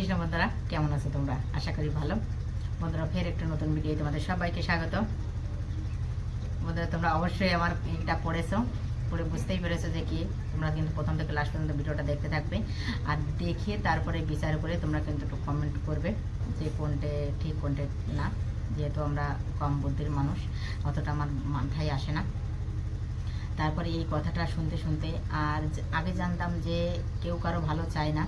কৃষ্ণ বন্ধুরা, কেমন আছো তোমরা? আশা করি ভালো। বন্ধুরা, ফের একটা নতুন ভিডিও তোমাদের সবাইকে স্বাগত। বন্ধুরা, তোমরা অবশ্যই আমার এটা পড়েছো, পড়ে বুঝতেই পেরেছ যে কি, তোমরা কিন্তু প্রথম থেকে লাস্ট পর্যন্ত ভিডিওটা দেখতে থাকবে। আর দেখে তারপরে বিচার করে তোমরা কিন্তু একটু কমেন্ট করবে যে কোনটে ঠিক, কোনটে না। যেহেতু আমরা কম বুদ্ধির মানুষ, অতটা আমার মাথায় আসে না। তারপরে এই কথাটা শুনতে শুনতে আর আগে জানতাম যে কেউ কারও ভালো চায় না।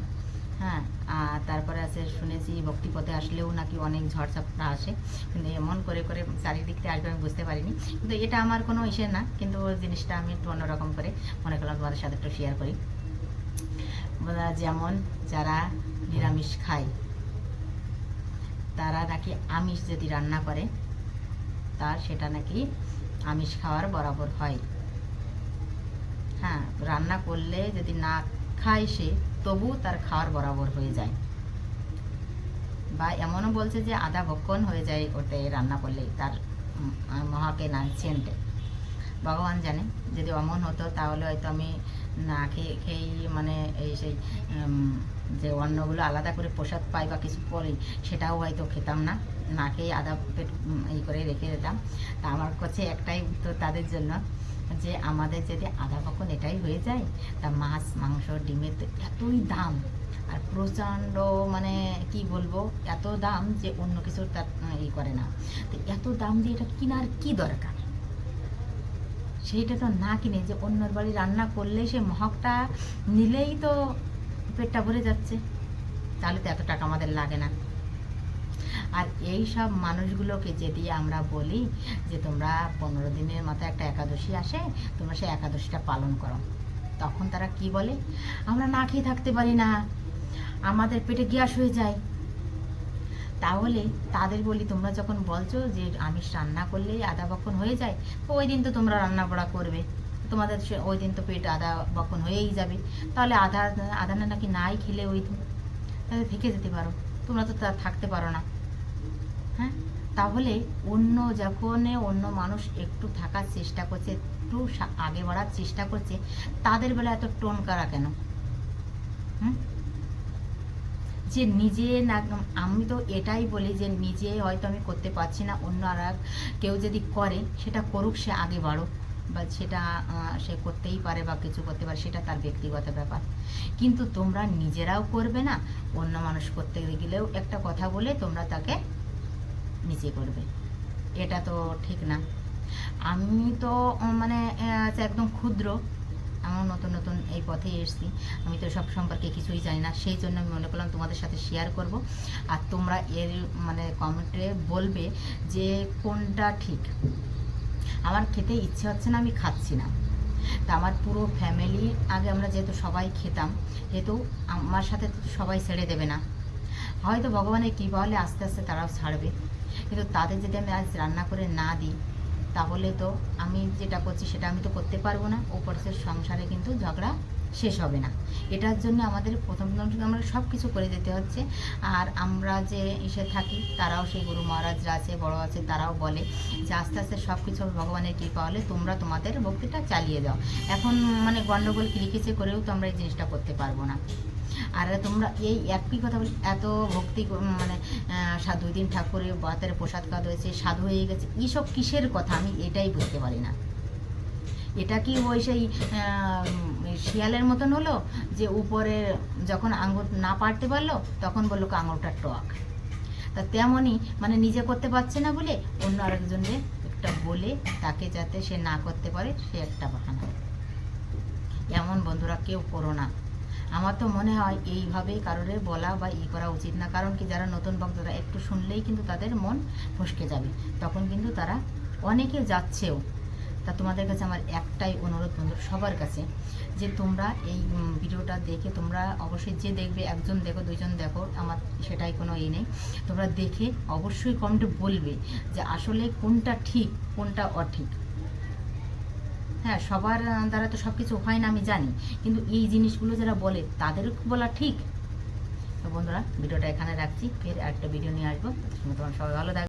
হ্যাঁ আর তারপরে আছে শুনেছি ভক্তিপথে আসলেও নাকি অনেক ঝড়ঝাপটা আসে। কিন্তু এমন করে করে চারিদিক থেকে আসবে আমি বুঝতে পারিনি। কিন্তু এটা আমার কোনো ইসে না, কিন্তু জিনিসটা আমি একটু অন্যরকম করে মনে করলাম তোমাদের সাথে একটু শেয়ার করি। যেমন যারা নিরামিষ খায়, তারা নাকি আমিষ যদি রান্না করে, তার সেটা নাকি আমিষ খাওয়ার বরাবর হয়। হ্যাঁ রান্না করলে যদি না খায় সে তবু তার খাওয়ার বরাবর হয়ে যায়। বা এমনও বলছে যে আধা ভক্ষণ হয়ে যায় ওতে রান্না করলে, তার মহাকে না সেন্টে ভগবান জানে, যদি অমন হতো তাহলে হয়তো আমি না খেয়ে, খেয়েই মানে এই সেই যে অন্নগুলো আলাদা করে প্রসাদ পাই বা কিছু করি, সেটাও হয়তো খেতাম না। না খেয়ে আধা পেট এই করে রেখে দিতাম। তা আমার কাছে একটাই উত্তর তাদের জন্য যে আমাদের যদি আধা পক্ষণ এটাই হয়ে যায়, তা মাছ, মাংস, ডিমের এতই দাম। আর প্রচণ্ড মানে কি বলব, এত দাম যে অন্য কিছুর তার ই করে না। তো এত দাম দিয়ে এটা কেনার কি দরকার? সেইটা তো না কিনে যে অন্যর বাড়ি রান্না করলে সে মহকটা নিলেই তো পেটটা ভরে যাচ্ছে। তাহলে তো এত টাকা আমাদের লাগে না। আর এই সব মানুষগুলোকে যদি আমরা বলি যে তোমরা পনেরো দিনের মাথায় একটা একাদশী আসে, তোমরা সেই একাদশীটা পালন করো। তখন তারা কি বলে? আমরা না খেয়ে থাকতে পারি না। আমাদের পেটে গ্যাস হয়ে যায়। তাহলে তাদের বলি, তোমরা যখন বলছো যে আমিষ রান্না করলেই আধা বক্ষণ হয়ে যায়, তো ওই দিন তো তোমরা রান্না বড়া করবে। তোমাদের সে- ওই দিন তো পেট আধা বক্ষণ হয়েই যাবে। তাহলে আধা আধা নাকি নাই খেলে ওই দিন? তাহলে থেকে যেতে পারো। তোমরা তো তা থাকতে পারো না। হ্যাঁ? তাহলে অন্য যখন অন্য মানুষ একটু থাকার চেষ্টা করছে, একটু আগে বাড়ার চেষ্টা করছে, তাদের বেলা এত টোন করা কেন? হুম? যে নিজে না, আমি তো এটাই বলি যে নিজে হয়তো আমি করতে পারছি না, অন্য আর কেউ যদি করে, সেটা করুক সে আগে বাড়ুক, বা সেটা সে করতেই পারে বা কিছু করতে পারে, সেটা তার ব্যক্তিগত ব্যাপার। কিন্তু তোমরা নিজেরাও করবে না, অন্য মানুষ করতে গেলেও একটা কথা বলে তোমরা তাকে নিচে করবে। এটা তো ঠিক না। আমি তো মানে একদম ক্ষুদ্র। আমার নতুন নতুন এই পথে এসেছি। আমি তো সব সম্পর্কে কিছুই জানি না। সেই জন্য আমি মনে করলাম তোমাদের সাথে শেয়ার করব। আর তোমরা এর মানে কমেন্টে বলবে যে কোনটা ঠিক। আমার খেতে ইচ্ছে হচ্ছে না, আমি খাচ্ছি না। তা আমার পুরো ফ্যামিলি আগে আমরা যেহেতু সবাই খেতাম, যেহেতু আমার সাথে সবাই ছেড়ে দেবে না। হয়তো ভগবানের কৃপা হলে আস্তে আস্তে তারাও ছাড়বে। কিন্তু তাদের যদি আমি আজ রান্না করে না দিই, তাহলে তো আমি যেটা করছি সেটা আমি তো করতে পারব না। ওপর সে সংসারে কিন্তু ঝগড়া শেষ হবে না। এটার জন্য আমাদের প্রথম প্রথম আমরা সব কিছু করে যেতে হচ্ছে। আর আমরা যে ইসে থাকি, তারাও সেই গুরু মহারাজরা আছে, বড় আছে, তারাও বলে যে আস্তে আস্তে সব কিছু ভগবানের কৃপা হলে তোমরা তোমাদের ভক্তিটা চালিয়ে দাও। এখন মানে গণ্ডগোল কিলিকিচে করেও তো আমরা এই জিনিসটা করতে পারব না। আর তোমরা এই একই কথা বলি এত ভক্তি মানে আহ, সা- দুই দিন ঠাকুরের বাতের প্রসাদ খাওয়া হয়েছে সাধু হয়ে গেছে এইসব কিসের কথা আমি এটাই বুঝতে পারি না। এটা কি ওই সেই শিয়ালের মতন হলো যে উপরে যখন আঙুর না পারতে পারল তখন বলল আঙুরটা টক। তা তেমনই মানে নিজে করতে পারছে না বলে অন্য আরেকজনকে একটা বলে তাকে যাতে সে না করতে পারে সে একটা বাহানা। এমন বন্ধুরা কেউ করো না। আমার তো মনে হয় এইভাবেই কারোরে বলা বা ই করা উচিত না। কারণ কি, যারা নতুন ভক্তরা একটু শুনলেই কিন্তু তাদের মন ফসকে যাবে। তখন কিন্তু তারা অনেকে যাচ্ছেও, তা তোমাদের কাছে আমার একটাই অনুরোধ বন্ধু, সবার কাছে যে তোমরা এই ভিডিওটা দেখে তোমরা অবশ্যই যে দেখবে, একজন দেখো, দুইজন দেখো, আমার সেটাই কোনো ই নেই। তোমরা দেখে অবশ্যই কমেন্টে বলবে যে আসলে কোনটা ঠিক, কোনটা অঠিক হ্যাঁ সবার দ্বারা তো সব কিছু হয় না, আমি জানি। কিন্তু এই জিনিসগুলো যারা বলে, তাদের বলা ঠিক। তো বন্ধুরা, ভিডিওটা এখানে রাখছি। ফের একটা ভিডিও নিয়ে আসব। তোমার সবাই ভালো থাকবে।